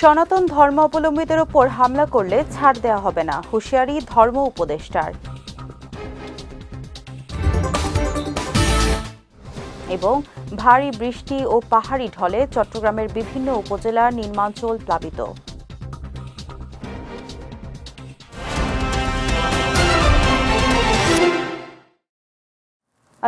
সনাতন ধর্মাবলম্বীদের ওপর হামলা করলে ছাড় দেওয়া হবে না, হুঁশিয়ারি ধর্ম উপদেষ্টার। এবং ভারী বৃষ্টি ও পাহাড়ি ঢলে চট্টগ্রামের বিভিন্ন উপজেলার নির্মাঞ্চল প্লাবিত।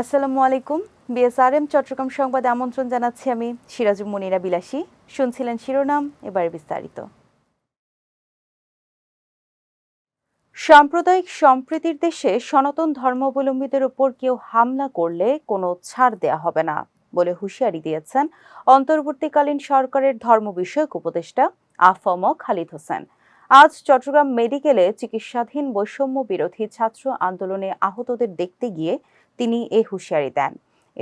আসসালামু আলাইকুম। বিএসআরএম, চট্টগ্রাম সংবাদে আমন্ত্রণ জানাচ্ছি আমি সিরাজুম মনিরা বিলাসী। শুনছিলেন শিরোনাম, এবারে বিস্তারিত। সাম্প্রদায়িক সম্প্রীতির দেশে সনাতন ধর্মাবলম্বীদের উপর কেউ হামলা করলে কোনো ছাড় দেয়া হবে না বলে হুঁশিয়ারি দিয়েছেন অন্তর্বর্তীকালীন সরকারের ধর্ম বিষয়ক উপদেষ্টা আফম খালিদ হোসেন। আজ চট্টগ্রাম মেডিকেলে চিকিৎসাধীন বৈষম্য বিরোধী ছাত্র আন্দোলনে আহতদের দেখতে গিয়ে তিনি এ হুঁশিয়ারি দেন।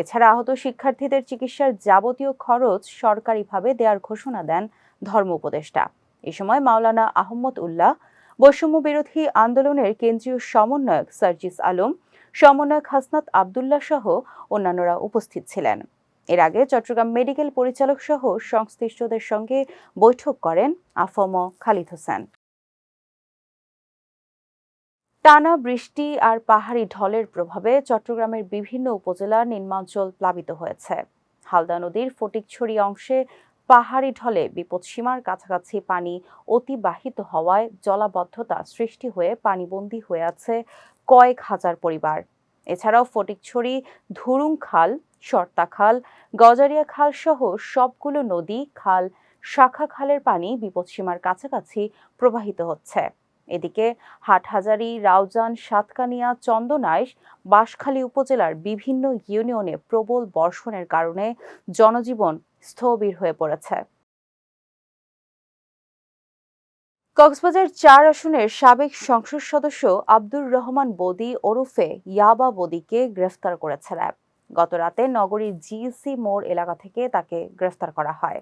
এছাড়া আহত শিক্ষার্থীদের চিকিৎসার যাবতীয় খরচ সরকারিভাবে দেওয়ার ঘোষণা দেন ধর্ম উপদেষ্টা। এ সময় মাওলানা আহমদ উল্লাহ, বৈষম্য বিরোধী আন্দোলনের কেন্দ্রীয় সমন্বয়ক সার্জিস আলম, সমন্বয়ক হাসনাত আবদুল্লাহ সহ অন্যান্যরা উপস্থিত ছিলেন। এর আগে চট্টগ্রাম মেডিকেল পরিচালক সহ সংশ্লিষ্টদের সঙ্গে বৈঠক করেন আফম খালিদ হোসেন। টানা বৃষ্টি আর পাহাড়ি ঢলের প্রভাবে চট্টগ্রামের বিভিন্ন উপজেলার নিম্নাঞ্চল প্লাবিত হয়েছে। হালদা নদীর ফটিকছড়ি অংশে পাহাড়ি ঢলে বিপদসীমার কাছাকাছি পানি অতিবাহিত হওয়ায় জলাবদ্ধতা সৃষ্টি হয়ে পানিবন্দী হয়ে আছে কয়েক হাজার পরিবার। এছাড়াও ফটিকছড়ি, ধুরুং খাল শর্তা খাল, গজারিয়া খাল সহ সবগুলো নদী, খাল, শাখা খালের পানি বিপদসীমার কাছাকাছি প্রবাহিত হচ্ছে। এদিকে হাটহাজারী, রাউজান, সাতকানিয়া, চন্দনাইশ, বাঁশখালী উপজেলার বিভিন্ন ইউনিয়নে প্রবল বর্ষণের কারণে জনজীবন স্থবির হয়ে পড়েছে। কক্সবাজার চার আসনের সাবেক সংসদ সদস্য আব্দুর রহমান বদি ওরফে ইয়াবা বদিকে গ্রেফতার করেছে র্যাব। গত রাতে নগরীর জিসি মোড় এলাকা থেকে তাকে গ্রেফতার করা হয়।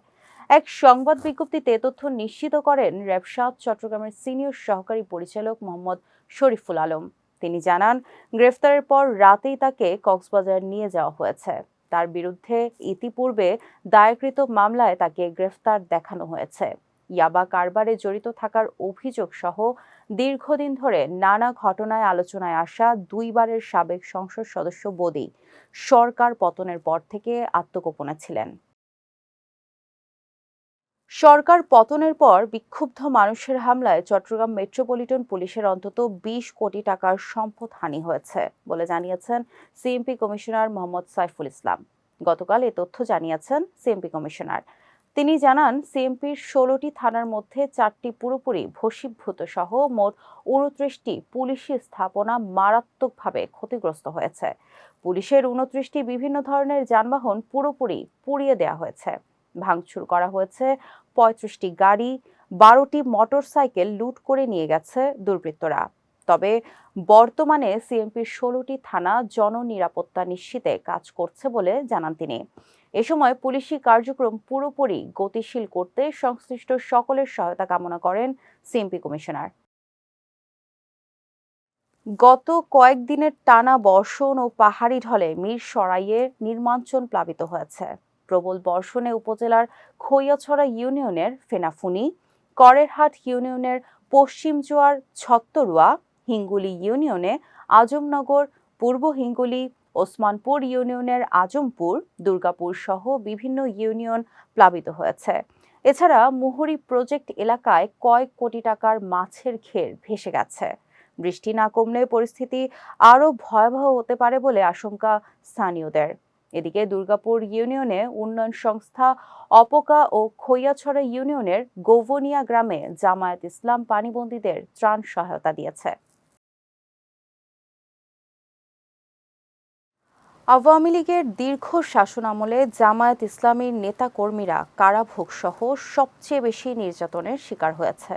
এক সংবাদ বিজ্ঞপ্তিতে তথ্য নিশ্চিত করেন র্যাবসাদ চট্টগ্রামের সিনিয়র সহকারী পরিচালক মোহাম্মদ শরীফুল আলম। তিনি জানান, গ্রেফতারের পর রাতেই তাকে কক্সবাজার নিয়ে যাওয়া হয়েছে। তার বিরুদ্ধে ইতিপূর্বে দায়েরকৃত মামলায় তাকে গ্রেফতার দেখানো হয়েছে। ইয়াবা কারবারে জড়িত থাকার অভিযোগ সহ দীর্ঘদিন ধরে নানা ঘটনায় আলোচনায় আসা দুইবারের সাবেক সংসদ সদস্য বদি সরকার পতনের পর থেকে আত্মগোপনে ছিলেন। সরকার পতনের পর বিক্ষুব্ধ মানুষের হামলায় চট্টগ্রাম মেট্রোপলিটন পুলিশের অন্তত বিশ কোটি টাকার সম্পদ হানি হয়েছে বলে জানিয়েছেন সিএমপি কমিশনার মোহাম্মদ সাইফুল ইসলাম। গতকাল এ তথ্য জানিয়েছেন সিএমপি কমিশনার। তিনি জানান, সিএমপির ষোলোটি থানার মধ্যে চারটি পুরোপুরি ভসীভূত সহ মোট উনত্রিশটি পুলিশি স্থাপনা মারাত্মকভাবে ক্ষতিগ্রস্ত হয়েছে। পুলিশের উনত্রিশটি বিভিন্ন ধরনের যানবাহন পুরোপুরি পুড়িয়ে দেওয়া হয়েছে। ভাঙচুর করা হয়েছে। পঁয়ত্রিশটি গাড়ি, বারোটি মোটরসাইকেল লুট করে নিয়ে গেছে দুর্বৃত্তরা। তবে বর্তমানে সিএমপির ষোলোটি থানা জননিরাপত্তা নিশ্চিতে কাজ করছে বলে জানান তিনি। এ সময় পুলিশি কার্যক্রম পুরোপুরি গতিশীল করতে সংশ্লিষ্ট সকলের সহায়তা কামনা করেন সিএমপি কমিশনার। গত কয়েকদিনের টানা বর্ষণ ও পাহাড়ি ঢলে মীর সরাইয়ের নির্মাঞ্চল প্লাবিত হয়েছে। প্রবল বর্ষণে উপজেলার খৈয়াছড়া ইউনিয়নের ফেনাফুনি করেরহাট ইউনিয়নের পশ্চিম জোয়ার ছত্তরুয়া, হিঙ্গুলি ইউনিয়নে আজমনগর, পূর্ব হিঙ্গুলি, ওসমানপুর ইউনিয়নের আজমপুর, দুর্গাপুর সহ বিভিন্ন ইউনিয়ন প্লাবিত হয়েছে। এছাড়া মুহুরি প্রজেক্ট এলাকায় কয়েক কোটি টাকার মাছের ঘের ভেসে গেছে। বৃষ্টি না কমলে পরিস্থিতি আরও ভয়াবহ হতে পারে বলে আশঙ্কা স্থানীয়দের। এদিকে দুর্গাপুর ইউনিয়নে উন্নয়ন সংস্থা অপকা ও খৈয়াছড়া ইউনিয়নের গোভনিয়া গ্রামে জামায়াত ইসলাম পানিবন্দীদের ত্রাণ সহায়তা দিয়েছে। আওয়ামী লীগের দীর্ঘ শাসনামলে জামায়াত ইসলামীর নেতাকর্মীরা কারাভোগ সহ সবচেয়ে বেশি নির্যাতনের শিকার হয়েছে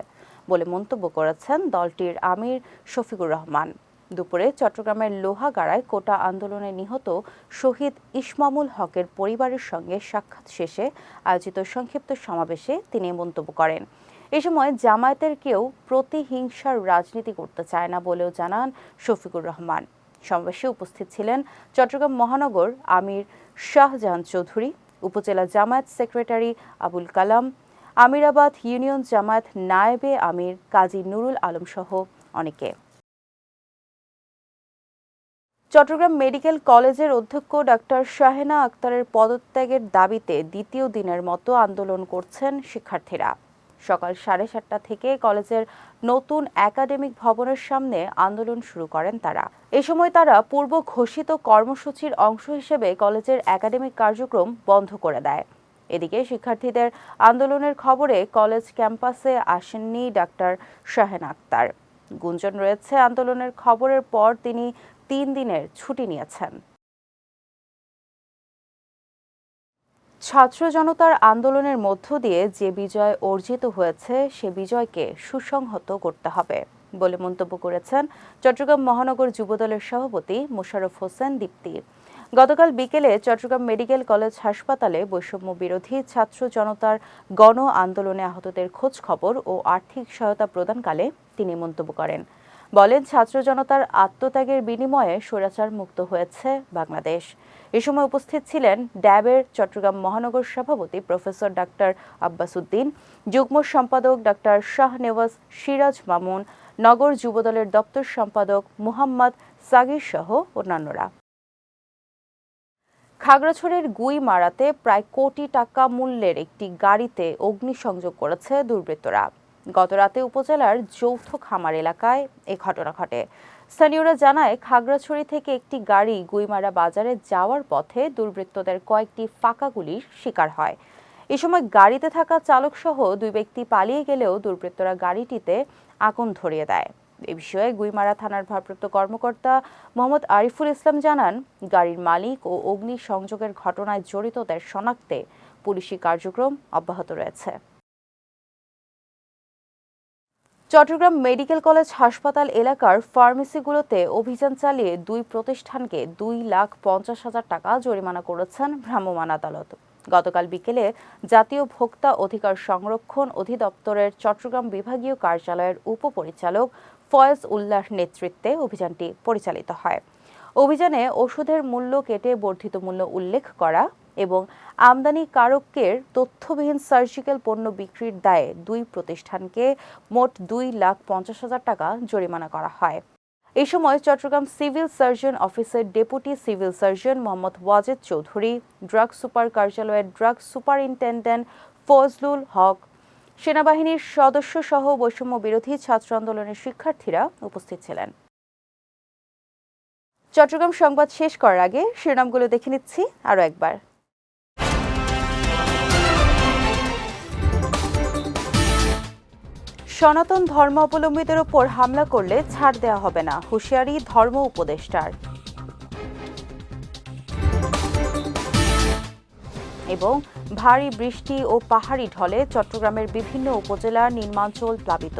বলে মন্তব্য করেছেন দলটির আমির শফিকুর রহমান। দুপুরে চট্টগ্রামের লোহাগাড়ায় কোটা আন্দোলনে নিহত শহীদ ইসমামুল হকের পরিবারের সঙ্গে সাক্ষাৎ শেষে আয়োজিত সংক্ষিপ্ত সমাবেশে তিনি মন্তব্য করেন। এ সময় জামায়াতের কেউ প্রতিহিংসার রাজনীতি করতে চায় না বলেও জানান শফিকুর রহমান। সমাবেশে উপস্থিত ছিলেন চট্টগ্রাম মহানগর আমির শাহজাহান চৌধুরী, উপজেলা জামায়াত সেক্রেটারি আবুল কালাম, আমিরাবাদ ইউনিয়ন জামায়াত নায়েবে আমির কাজী নুরুল আলম সহ অনেকে। চট্টগ্রাম মেডিকেল কলেজের অধ্যক্ষ ডাক্তার শাহেনা আক্তারের পদত্যাগের দাবিতে দ্বিতীয় দিনের মতো আন্দোলন করছেন শিক্ষার্থীরা। সকাল সাড়ে সাতটা থেকে কলেজের নতুন একাডেমিক ভবনের সামনে আন্দোলন শুরু করেন তারা। এ সময় তারা পূর্ব ঘোষিত কর্মসূচির অংশ হিসেবে কলেজের একাডেমিক কার্যক্রম বন্ধ করে দেয়। এদিকে শিক্ষার্থীদের আন্দোলনের খবরে কলেজ ক্যাম্পাসে আসেননি ডাক্তার শাহেন আক্তার। গুঞ্জন রয়েছে, আন্দোলনের খবরের পর তিনি তিন দিনের ছুটি নিয়েছেন। ছাত্র জনতার আন্দোলনের মধ্য দিয়ে যে বিজয় অর্জিত হয়েছে, সে বিজয়কে সুসংহত করতে হবে বলে মন্তব্য করেছেন চট্টগ্রাম মহানগর যুবদলের সভাপতি মোশাররফ হোসেন দীপ্তি। গতকাল বিকেলে চট্টগ্রাম মেডিকেল কলেজ হাসপাতালে বৈষম্য বিরোধী ছাত্র জনতার গণ আন্দোলনে আহতদের খোঁজ খবর ও আর্থিক সহায়তা প্রদানকালে তিনি মন্তব্য করেন। বলেন, ছাত্র জনতার আত্মত্যাগের বিনিময়ে স্বৈরাচার মুক্ত হয়েছে বাংলাদেশ। এ সময় উপস্থিত ছিলেন ড্যাবের চট্টগ্রাম মহানগর সভাপতি প্রফেসর ডাক্তার আব্বাস উদ্দিন যুগ্ম সম্পাদক ডাক্তার শাহ নেওয়াজ সিরাজ মামুন, নগর যুবদলের দপ্তর সম্পাদক মুহাম্মদ সাগির সহ অন্যান্যরা। খাগড়াছড়ির গুই মারাতে প্রায় কোটি টাকা মূল্যের একটি গাড়িতে অগ্নিসংযোগ করেছে দুর্বৃত্তরা। গতরাতে উপজেলার যৌথ খামার এলাকায় এ ঘটনা ঘটে। স্থানীয়রা জানায়, খাগড়াছড়ি থেকে একটি গাড়ি গুইমারা বাজারে যাওয়ার পথে দুর্বৃত্তদের কয়েকটি ফাঁকা গুলির শিকার হয়। এ সময় গাড়িতে থাকা চালক সহ দুই ব্যক্তি পালিয়ে গেলেও দুর্বৃত্তরা গাড়িটিতে আগুন ধরিয়ে দেয়। এ বিষয়ে গুইমারা থানার ভারপ্রাপ্ত কর্মকর্তা মোহাম্মদ আরিফুল ইসলাম জানান, গাড়ির মালিক ও অগ্নি সংযোগের ঘটনায় জড়িতদের শনাক্তে পুলিশি কার্যক্রম অব্যাহত রয়েছে। চট্টগ্রাম মেডিকেল কলেজ হাসপাতাল এলাকার ফার্মেসিগুলোতে অভিযান চালিয়ে দুই প্রতিষ্ঠানকে দুই লাখ পঞ্চাশ হাজার টাকা জরিমানা করেছেন ভ্রাম্যমাণ আদালত। গতকাল বিকেলে জাতীয় ভোক্তা অধিকার সংরক্ষণ অধিদপ্তরের চট্টগ্রাম বিভাগীয় কার্যালয়ের উপপরিচালক ফয়েজ উল্লাহর নেতৃত্বে অভিযানটি পরিচালিত হয়। অভিযানে ওষুধের মূল্য কেটে বর্ধিত মূল্য উল্লেখ করা এবং আমদানিকারকের তথ্যবিহীন সার্জিক্যাল পণ্য বিক্রির দায়ে দুই প্রতিষ্ঠানকে মোট দুই লাখ পঞ্চাশ হাজার টাকা জরিমানা করা হয়। এই সময় চট্টগ্রাম সিভিল সার্জন অফিসের deputy civil surgeon Mohammad Wajed Chowdhury, drug super কার্যালয়ের ড্রাগ সুপারিনটেন্ডেন্ট ফজলুল হক, সেনাবাহিনীর সদস্য সহ বৈষম্য বিরোধী ছাত্র আন্দোলনের শিক্ষার্থীরা উপস্থিত ছিলেন। চট্টগ্রাম সংবাদ শেষ করার আগে শিরোনামগুলো দেখে নিচ্ছি আরও একবার। সনাতন ধর্মাবলম্বীদের ওপর হামলা করলে ছাড় দেওয়া হবে না, হুঁশিয়ারি ধর্ম উপদেষ্টার। এবং ভারী বৃষ্টি ও পাহাড়ি ঢলে চট্টগ্রামের বিভিন্ন উপজেলার নির্মাঞ্চল প্লাবিত।